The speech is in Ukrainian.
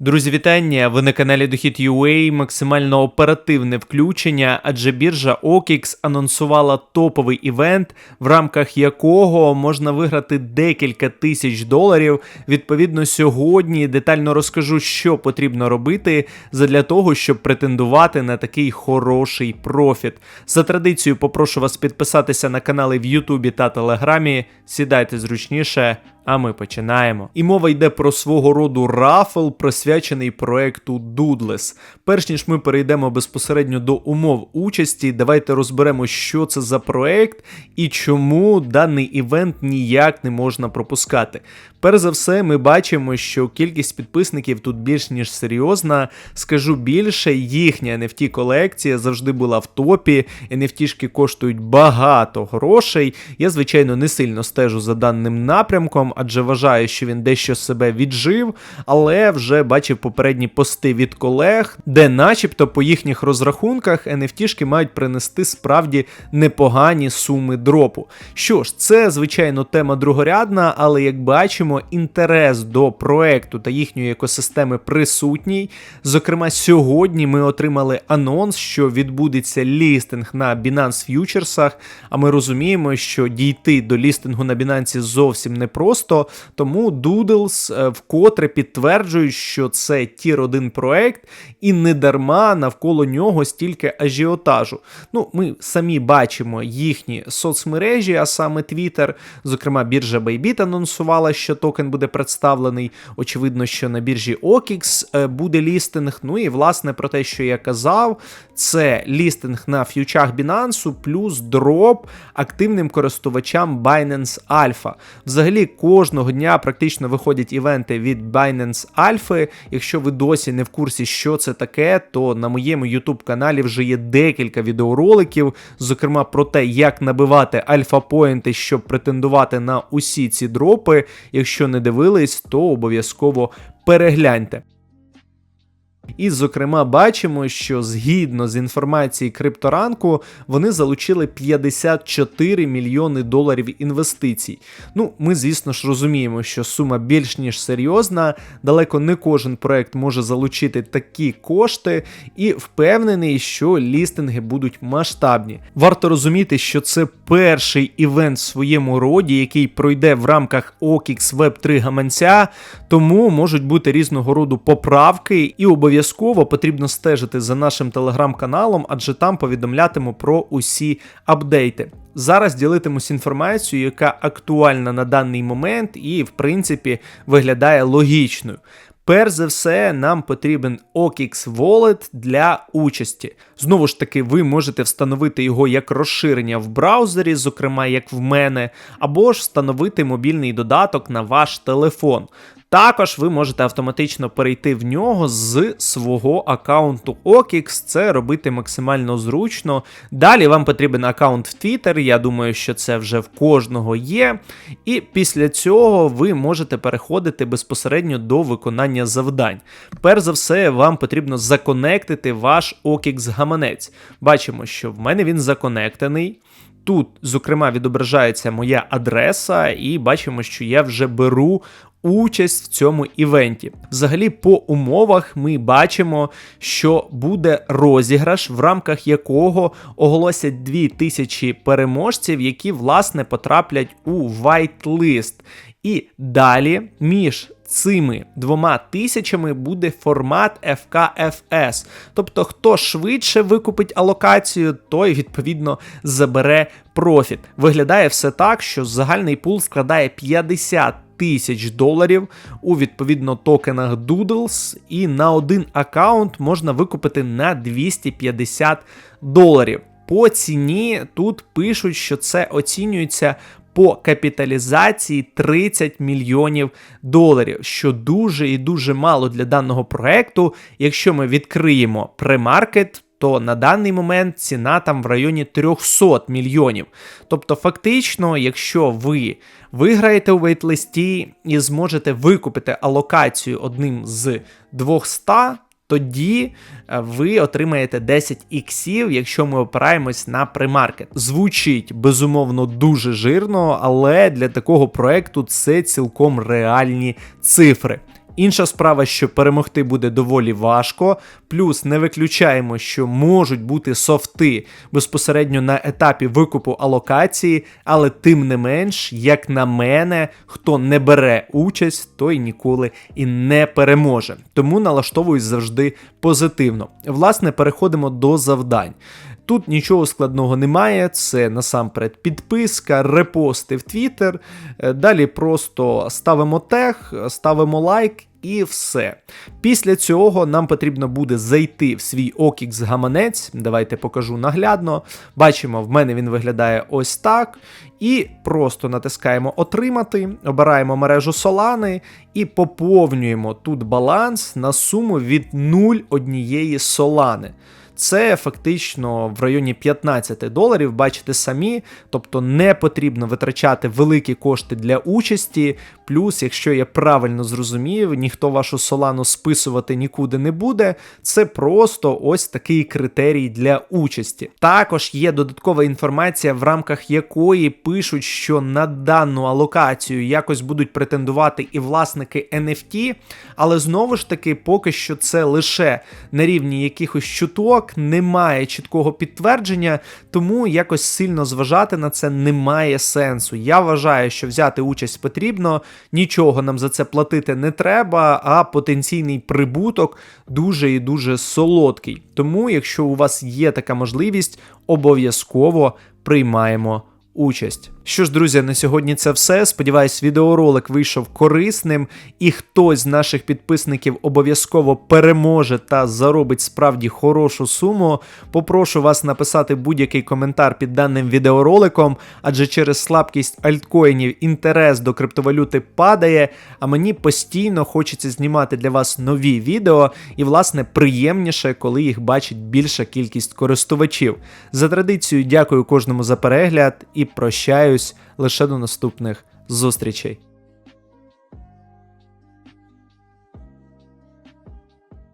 Друзі, вітання! Ви на каналі Дохід UA, максимально оперативне включення, адже біржа OKX анонсувала топовий івент, в рамках якого можна виграти декілька тисяч доларів. Відповідно, сьогодні детально розкажу, що потрібно робити для того, щоб претендувати на такий хороший профіт. За традицією, попрошу вас підписатися на канали в Ютубі та Телеграмі. Сідайте зручніше. А ми починаємо. І мова йде про свого роду рафл, присвячений проекту Doodless. Перш ніж ми перейдемо безпосередньо до умов участі, давайте розберемо, що це за проект і чому даний івент ніяк не можна пропускати. Перш за все, ми бачимо, що кількість підписників тут більш ніж серйозна. Скажу більше, їхня NFT колекція завжди була в топі. NFT-шки коштують багато грошей. Я, звичайно, не сильно стежу за даним напрямком, адже вважаю, що він дещо себе віджив, але вже бачив попередні пости від колег, де, начебто, по їхніх розрахунках NFT-шки мають принести справді непогані суми дропу. Що ж, це, звичайно, тема другорядна, але як бачимо, інтерес до проекту та їхньої екосистеми присутній. Зокрема, сьогодні ми отримали анонс, що відбудеться лістинг на Binance Futures, а ми розуміємо, що дійти до лістингу на Binance зовсім непросто, тому Doodles е, вкотре підтверджують, що це тір 1 проект, і не дарма навколо нього стільки ажіотажу. Ну, Ми самі бачимо їхні соцмережі, а саме Twitter, зокрема, біржа Bybit анонсувала, що токен буде представлений. Очевидно, що на біржі OKX е, буде лістинг. Ну і власне про те, що я казав, це лістинг на ф'ючах Binance плюс дроп активним користувачам Binance Alpha. Взагалі, кожного дня практично виходять івенти від Binance Alpha. Якщо ви досі не в курсі, що це таке, то на моєму YouTube каналі вже є декілька відеороликів, зокрема про те, як набивати альфа-поінти, щоб претендувати на усі ці дропи. Якщо не дивились, то обов'язково перегляньте. І, зокрема, бачимо, що згідно з інформації крипторанку, вони залучили 54 мільйони доларів інвестицій. Ну, ми, звісно ж, розуміємо, що сума більш ніж серйозна, далеко не кожен проект може залучити такі кошти, і впевнений, що лістинги будуть масштабні. Варто розуміти, що це перший івент в своєму роді, який пройде в рамках OKX Web 3 гаманця, тому можуть бути різного роду поправки і обов'язково обов'язково потрібно стежити за нашим телеграм-каналом, адже там повідомлятиму про усі апдейти. Зараз ділитимусь інформацією, яка актуальна на даний момент і, в принципі, виглядає логічною. Перш за все, нам потрібен OKX Wallet для участі. Знову ж таки, ви можете встановити його як розширення в браузері, зокрема як в мене, або ж встановити мобільний додаток на ваш телефон. Також ви можете автоматично перейти в нього з свого аккаунту OKX, це робити максимально зручно. Далі вам потрібен аккаунт в Twitter, я думаю, що це вже в кожного є. І після цього ви можете переходити безпосередньо до виконання завдань. Перш за все, вам потрібно законектити ваш OKX гаманець. Бачимо, що в мене він законектений. Тут, зокрема, відображається моя адреса, і бачимо, що я вже беру участь в цьому івенті. Взагалі, по умовах ми бачимо, що буде розіграш, в рамках якого оголосять 2000 переможців, які, власне, потраплять у whitelist. І далі між цими двома тисячами буде формат FKFS. Тобто, хто швидше викупить алокацію, той відповідно забере профіт. Виглядає все так, що загальний пул складає 50 тисяч доларів у відповідно токенах Doodles, і на один аккаунт можна викупити на 250 доларів. По ціні тут пишуть, що це оцінюється по капіталізації 30 мільйонів доларів, що дуже і дуже мало для даного проекту. Якщо ми відкриємо премаркет, то на даний момент ціна там в районі 300 мільйонів. Тобто, фактично, якщо ви виграєте у вейтлисті і зможете викупити алокацію одним з 200, тоді е, ви отримаєте 10 іксів, якщо ми опираємось на премаркет. Звучить безумовно дуже жирно, але для такого проекту це цілком реальні цифри. Інша справа, що перемогти буде доволі важко, плюс не виключаємо, що можуть бути софти безпосередньо на етапі викупу алокації, але тим не менш, як на мене, хто не бере участь, той ніколи і не переможе. Тому налаштовуюсь завжди позитивно. Власне, переходимо до завдань. Тут нічого складного немає, це насамперед підписка, репости в Твіттер. Е, Далі просто ставимо тег, ставимо лайк і все. Після цього нам потрібно буде зайти в свій OKX гаманець. Давайте покажу наглядно. Бачимо, в мене він виглядає ось так. І просто натискаємо Отримати, обираємо мережу Solana і поповнюємо тут баланс на суму від 0,1 Solana. Це фактично в районі 15 доларів, бачите самі, тобто не потрібно витрачати великі кошти для участі. Плюс, якщо я правильно зрозумів, ніхто вашу солану списувати нікуди не буде. Це просто ось такий критерій для участі. Також є додаткова інформація, в рамках якої пишуть, що на дану алокацію якось будуть претендувати і власники NFT, але знову ж таки, поки що це лише на рівні якихось чуток немає чіткого підтвердження, тому якось сильно зважати на це немає сенсу. Я вважаю, що взяти участь потрібно, нічого нам за це платити не треба, а потенційний прибуток дуже і дуже солодкий. Тому, якщо у вас є така можливість, обов'язково приймаємо участь. Що ж, друзі, на сьогодні це все. Сподіваюсь, відеоролик вийшов корисним, і хтось з наших підписників обов'язково переможе та заробить справді хорошу суму. Попрошу вас написати будь-який коментар під даним відеороликом, адже через слабкість альткоїнів інтерес до криптовалюти падає, а мені постійно хочеться знімати для вас нові відео, і, власне, приємніше, коли їх бачить більша кількість користувачів. За традицією, дякую кожному за перегляд і прощаюсь лише до наступних зустрічей.